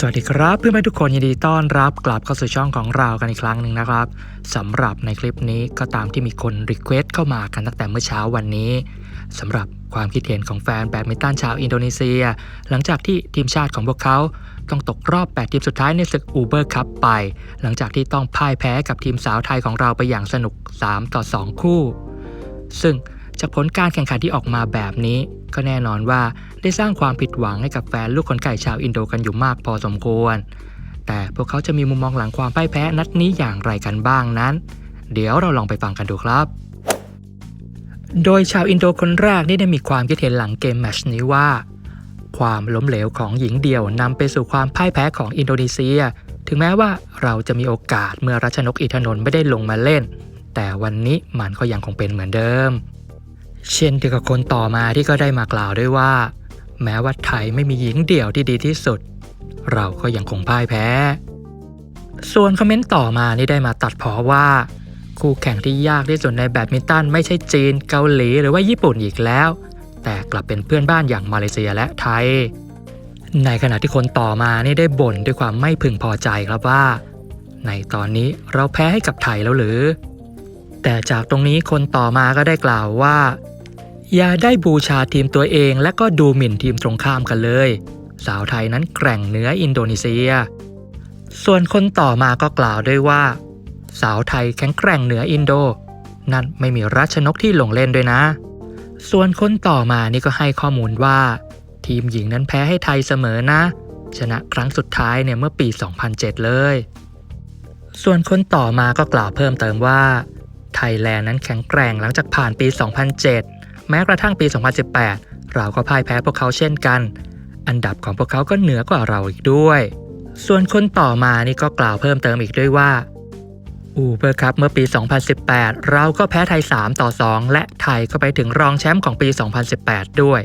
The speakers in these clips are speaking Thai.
สวัสดีครับเพื่อนๆทุกคนยินดีต้อนรับกลับเข้าสู่ช่องของเรากันอีกครั้งหนึ่งนะครับสำหรับในคลิปนี้ก็ตามที่มีคนรีเควสต์เข้ามากันตั้งแต่เมื่อเช้าวันนี้สำหรับความคิดเห็นของแฟนแบดมินตันชาวอินโดนีเซีย หลังจากที่ทีมชาติของพวกเขาต้องตกรอบ 8 ทีมสุดท้ายในศึกอูเบอร์คัพไป หลังจากที่ต้องพ่ายแพ้กับทีมสาวไทยของเราไปอย่างสนุก 3 ต่อ 2 คู่ ซึ่ง จากผลการแข่งขันที่ออกมาแบบนี้ ก็แน่นอนว่าได้สร้างความผิดหวังให้กับแฟนลูกคนไก่ชาวอินโดกันอยู่มากพอสมควร แต่พวกเขาจะมีมุมมองหลังความพ่ายแพ้นัดนี้อย่างไรกันบ้างนั้น เดี๋ยวเราลองไปฟังกันดูครับ โดยชาวอินโดคนแรกนี่ได้มีความคิดเห็นหลังเกมแมชนี้ว่า ความล้มเหลวของหญิงเดี่ยวนำไปสู่ความพ่ายแพ้ของอินโดนีเซีย ถึงแม้ว่าเราจะมีโอกาสเมื่อรัชนกอิทนนท์ไม่ได้ลงมาเล่น แต่วันนี้มันก็ยังคงเป็นเหมือนเดิม เช่นเดียวกับคนต่อมาที่ก็ได้มากล่าวด้วยว่า แม้ว่าไทยไม่มีหญิงเดี่ยวที่ดีที่สุด เราก็ยังคงพ่ายแพ้ ส่วนคอมเมนต์ต่อมานี่ได้มาตัดพอว่า คู่แข่งที่ยากที่สุดในแบดมินตันไม่ใช่จีนเกาหลีหรือว่าญี่ปุ่นอีกแล้ว แต่กลับเป็นเพื่อนบ้านอย่างมาเลเซียและไทย ในขณะที่คนต่อมานี่ได้บ่นด้วยความไม่พึงพอใจครับว่า ในตอนนี้เราแพ้ให้กับไทยแล้วหรือแต่จากตรงนี้คนต่อมาก็ได้กล่าวว่า อย่าได้บูชาทีมตัวเองและก็ดูหมิ่นทีมตรงข้ามกันเลย สาวไทยนั้นแกร่งเหนืออินโดนีเซีย ส่วนคนต่อมาก็กล่าวด้วยว่า สาวไทยแข็งแกร่งเหนืออินโด นั่นไม่มีรัชนกที่ลงเล่นด้วยนะ ส่วนคนต่อมานี่ก็ให้ข้อมูลว่า ทีมหญิงนั้นแพ้ให้ไทยเสมอนะ ชนะครั้งสุดท้ายเนี่ยเมื่อปี 2007 เลย ส่วนคนต่อมาก็กล่าวเพิ่มเติมว่าไทยแลนด์นั้นแข็งแกร่งหลังจากผ่านปี 2007 แม้กระทั่งปี 2018 เราก็พ่ายแพ้พวกเขาเช่นกัน อันดับของพวกเขาก็เหนือกว่าเราอีกด้วย ส่วนคนต่อมานี่ก็กล่าวเพิ่มเติมอีกด้วยว่าอูเบอร์คัพเมื่อปี 2018 เราก็แพ้ไทย 3 ต่อ 2 และไทยก็ไปถึงรองแชมป์ของปี 2018 ด้วย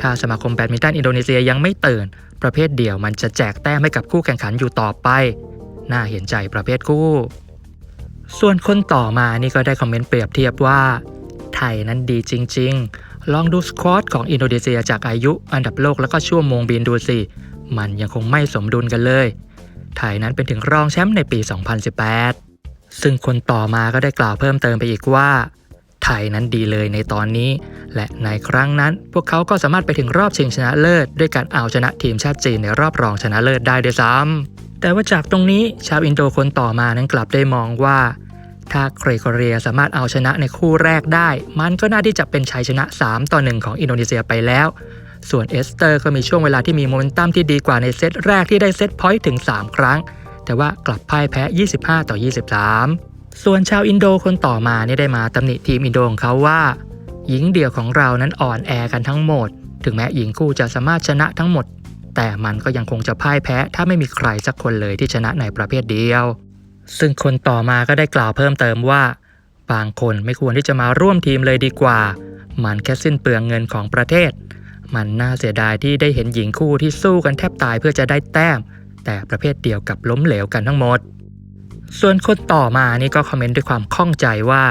ถ้าสมาคมแบดมินตันอินโดนีเซียยังไม่ตื่น ประเภทเดี่ยวมันจะแจกแต้มให้กับคู่แข่งขันอยู่ต่อไป น่าเห็นใจประเภทคู่ ส่วนคนต่อมานี่ก็ได้คอมเมนต์เปรียบเทียบว่า ไทยนั้นดีจริง ๆ ลองดูสควอตของอินโดนีเซียจากอายุอันดับโลกแล้วก็ชั่วโมงบินดูสิ มันยังคงไม่สมดุลกันเลย ไทยนั้นเป็นถึงรองแชมป์ในปี 2018 ซึ่งคนต่อมาก็ได้กล่าวเพิ่มเติมไปอีกว่า ไทยนั้นดีเลยในตอนนี้ และในครั้งนั้นพวกเขาก็สามารถไปถึงรอบชิงชนะเลิศ ด้วยการเอาชนะทีมชาติจีนในรอบรองชนะเลิศได้ด้วยซ้ำแต่ว่าจากตรงนี้ชาวอินโดคนต่อมานั้นกลับได้มองว่า ถ้าเกรโกเรียสามารถเอาชนะในคู่แรกได้ มันก็น่าที่จะเป็นชัยชนะ 3 ต่อ 1 ของอินโดนีเซียไปแล้ว ส่วนเอสเตอร์ก็มีช่วงเวลาที่มีโมเมนตัมที่ดีกว่าในเซตแรกที่ได้เซตพอยต์ถึง 3 ครั้ง แต่ว่ากลับพ่ายแพ้ 25 ต่อ 23 ส่วนชาวอินโดคนต่อมานี่ได้มาตำหนิทีมอินโดของเขาว่า หญิงเดี่ยวของเรานั้นอ่อนแอกันทั้งหมด ถึงแม้หญิงคู่จะสามารถชนะทั้งหมด แต่มันก็ยังคงจะพ่ายแพ้ ถ้าไม่มีใครสักคนเลยที่ชนะในประเภทเดียว ซึ่งคนต่อมาก็ได้กล่าวเพิ่มเติมว่า บางคนไม่ควรที่จะมาร่วมทีมเลยดีกว่า มันแค่สิ้นเปลืองเงินของประเทศ มันน่าเสียดายที่ได้เห็นหญิงคู่ที่สู้กันแทบตายเพื่อจะได้แต้ม แต่ประเภทเดียวกับล้มเหลวกันทั้งหมด ส่วนคนต่อมานี่ก็คอมเมนต์ด้วยความข้องใจว่า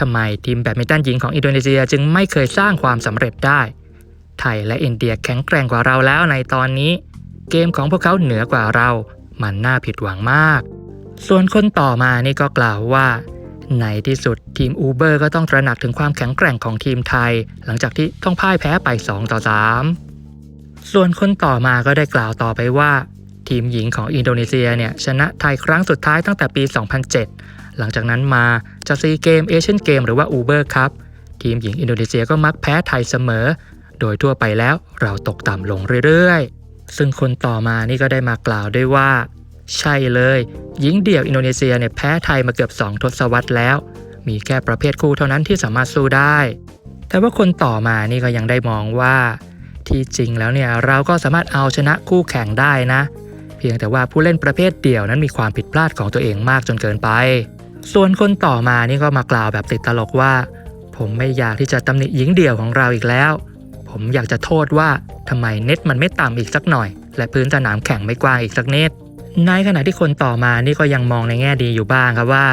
ทำไมทีมแบดมินตันหญิงของอินโดนีเซียจึงไม่เคยสร้างความสำเร็จได้ ไทยและอินเดียแข็งแกร่งกว่าเราแล้วในตอนนี้ เกมของพวกเขาเหนือกว่าเรา มันน่าผิดหวังมาก ส่วนคนต่อมานี่ก็กล่าวว่าในที่สุดทีมอูเบอร์ก็ต้องตระหนักถึงความแข็งแกร่งของทีมไทย หลังจากที่ต้องพ่ายแพ้ไป 2 ต่อ 3 ส่วนคนต่อมาก็ได้กล่าวต่อไปว่า ทีมหญิงของอินโดนีเซียเนี่ยชนะไทยครั้งสุดท้ายตั้งแต่ปี 2007 หลังจากนั้นมาจะซีเกมเอเชียนเกมหรือว่าอูเบอร์ครับทีมหญิงอินโดนีเซียก็มักแพ้ไทยเสมอ โดยทั่วไปแล้วเราตกต่ำลงเรื่อยๆ ซึ่งคนต่อมานี่ก็ได้มากล่าวด้วยว่า ใช่เลย หญิงเดี่ยวอินโดนีเซียเนี่ยแพ้ไทยมาเกือบ 2 ทศวรรษแล้ว มีแค่ประเภทคู่เท่านั้นที่สามารถสู้ได้ แต่ว่าคนต่อมานี่ก็ยังได้มองว่า ที่จริงแล้วเนี่ยเราก็สามารถเอาชนะคู่แข่งได้นะ เพียงแต่ว่าผู้เล่นประเภทเดี่ยวนั้นมีความผิดพลาดของตัวเองมากจนเกินไป ส่วนคนต่อมานี่ก็มากล่าวแบบติดตลกว่า ผมไม่อยากที่จะตำหนิหญิงเดี่ยวของเราอีกแล้ว ผมอยากจะโทษว่าทำไมเน็ตมันไม่ต่ำอีกสักหน่อย และพื้นสนามแข่งไม่กว้างอีกสักนิด ในขณะที่คนต่อมานี่ก็ยังมองในแง่ดีอยู่บ้างครับว่า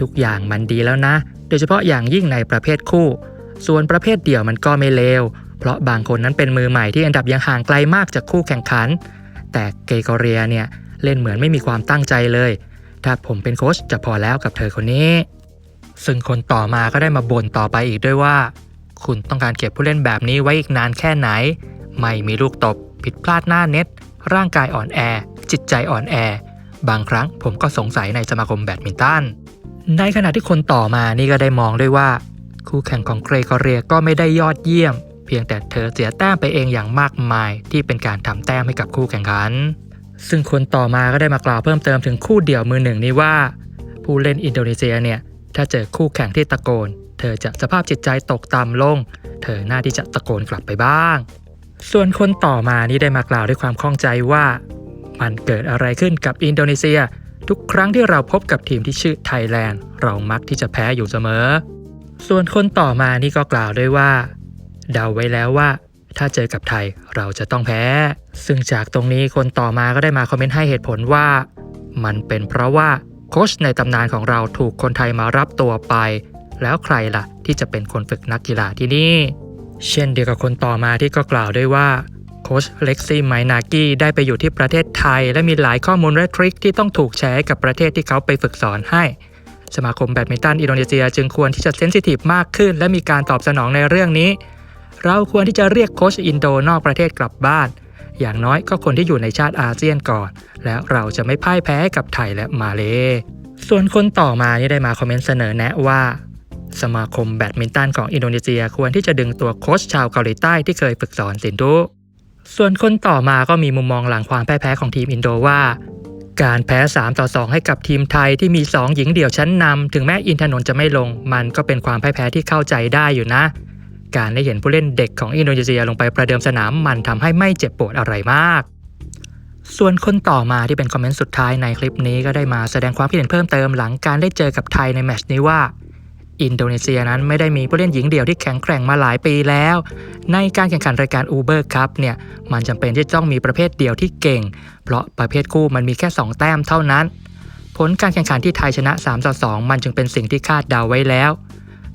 ทุกอย่างมันดีแล้วนะ โดยเฉพาะอย่างยิ่งในประเภทคู่ ส่วนประเภทเดี่ยวมันก็ไม่เลวเพราะบางคนนั้นเป็นมือใหม่ที่อันดับยังห่างไกลมากจากคู่แข่งขัน แต่เกโกเรียเนี่ยเล่นเหมือนไม่มีความตั้งใจเลย ถ้าผมเป็นโค้ชจะพอแล้วกับเธอคนนี้ ซึ่งคนต่อมาก็ได้มาบ่นต่อไปอีกด้วยว่า คุณต้องการเก็บผู้เล่นแบบนี้ไว้อีกนานแค่ไหน ไม่มีลูกตบผิดพลาดหน้าเน็ต ร่างกายอ่อนแอ จิตใจอ่อนแอ บางครั้งผมก็สงสัยในสมาคมแบดมินตันในขณะที่คนต่อมานี่ก็ได้มองด้วยว่า คู่แข่งของเกรกอเรียก็ไม่ได้ยอดเยี่ยม เพียงแต่เธอเสียแต้มไปเองอย่างมากมาย ที่เป็นการทำแต้มให้กับคู่แข่งขัน ซึ่งคนต่อมาก็ได้มากล่าวเพิ่มเติมถึงคู่เดี่ยวมือหนึ่งนี้ว่า ผู้เล่นอินโดนีเซียเนี่ยถ้าเจอคู่แข่งที่ตะโกน เธอจะสภาพจิตใจตกต่ำลง เธอน่าที่จะตะโกนกลับไปบ้าง ส่วนคนต่อมานี่ได้มากล่าวด้วยความข้องใจว่า มันเกิดอะไรขึ้นกับอินโดนีเซีย ทุกครั้งที่เราพบกับทีมที่ชื่อไทยแลนด์เรามักที่จะแพ้อยู่เสมอ ส่วนคนต่อมานี่ก็กล่าวด้วยว่า เดาไว้แล้วว่า ถ้าเจอกับไทยเราจะต้องแพ้ ซึ่งจากตรงนี้คนต่อมาก็ได้มาคอมเมนต์ให้เหตุผลว่า มันเป็นเพราะว่าโค้ชในตำนานของเราถูกคนไทยมารับตัวไป แล้วใครล่ะที่จะเป็นคนฝึกนักกีฬาที่นี่ เช่นเดียวกับคนต่อมาที่ก็กล่าวด้วยว่าโค้ชเล็กซี่ไมนากี้ได้ไปอยู่ที่ประเทศไทย และมีหลายข้อมูลและทริคที่ต้องถูกแชร์กับประเทศที่เขาไปฝึกสอนให้ สมาคมแบดมินตันอินโดนีเซียจึงควรที่จะเซนซิทีฟมากขึ้น และมีการตอบสนองในเรื่องนี้ เราควรที่จะเรียกโค้ชอินโดนอกประเทศกลับบ้าน อย่างน้อยก็คนที่อยู่ในชาติอาเซียนก่อน แล้วเราจะไม่พ่ายแพ้กับไทยและมาเล ส่วนคนต่อมานี่ได้มาคอมเมนต์เสนอแนะว่า สมาคมแบดมินตันของอินโดนีเซียควรที่จะดึงตัวโค้ชชาวเกาหลีใต้ที่เคยฝึกสอนสินธุส่วนคนต่อมาก็มีมุมมองหลังความแพ้แพ้ของทีมอินโดว่า การแพ้ 3 ต่อ 2 ให้กับทีมไทยที่มี 2 หญิงเดี่ยวชั้นนำถึงแม้อินทนนท์จะไม่ลง มันก็เป็นความพ่ายแพ้ที่เข้าใจได้อยู่นะ การได้เห็นผู้เล่นเด็กของอินโดนีเซียลงไปประเดิมสนามมันทำให้ไม่เจ็บปวดอะไรมาก ส่วนคนต่อมาที่เป็นคอมเมนต์สุดท้ายในคลิปนี้ก็ได้มาแสดงความคิดเห็นเพิ่มเติมหลังการได้เจอกับไทยในแมชนี้ว่า อินโดนีเซียนั้นไม่ได้มีผู้เล่นหญิงเดี่ยวที่แข็งแกร่งมาหลายปีแล้ว ในการแข่งขันรายการ Uber Cup เนี่ยมันจำเป็นที่จะต้องมีประเภทเดี่ยวที่เก่ง เพราะประเภทคู่มันมีแค่ 2 แต้มเท่านั้น ผลการแข่งขันที่ไทยชนะ3ต่อ2มันจึงเป็นสิ่งที่คาดเดาไว้แล้ว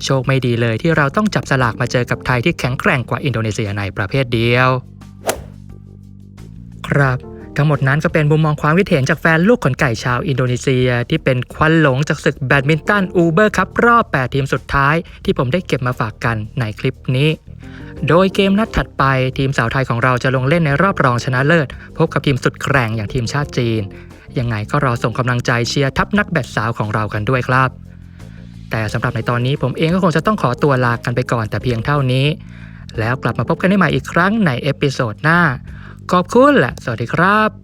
โชคไม่ดีเลยที่เราต้องจับสลากมาเจอกับไทยที่แข็งแกร่งกว่าอินโดนีเซียในประเภทเดียว ครับ ทั้งหมดนั้นก็เป็นมุมมองความคิดเห็นจากแฟนลูกขนไก่ชาวอินโดนีเซีย ที่เป็นควันหลงจากศึกแบดมินตันอูเบอร์คัพรอบ 8 ทีมสุดท้าย ที่ผมได้เก็บมาฝากกันในคลิปนี้ โดยเกมนัดถัดไปทีมสาวไทยของเราจะลงเล่นในรอบรองชนะเลิศ พบกับทีมสุดแกร่งอย่างทีมชาติจีน ยังไงก็รอส่งกำลังใจเชียร์ทัพนักแบดสาวของเรากันด้วยครับ แต่สำหรับในตอนนี้ผมเองก็คงจะต้องขอตัวลากันไปก่อนแต่เพียงเท่านี้ แล้วกลับมาพบกันได้ใหม่อีกครั้งในเอพิโซดหน้า ขอบคุณและสวัสดีครับ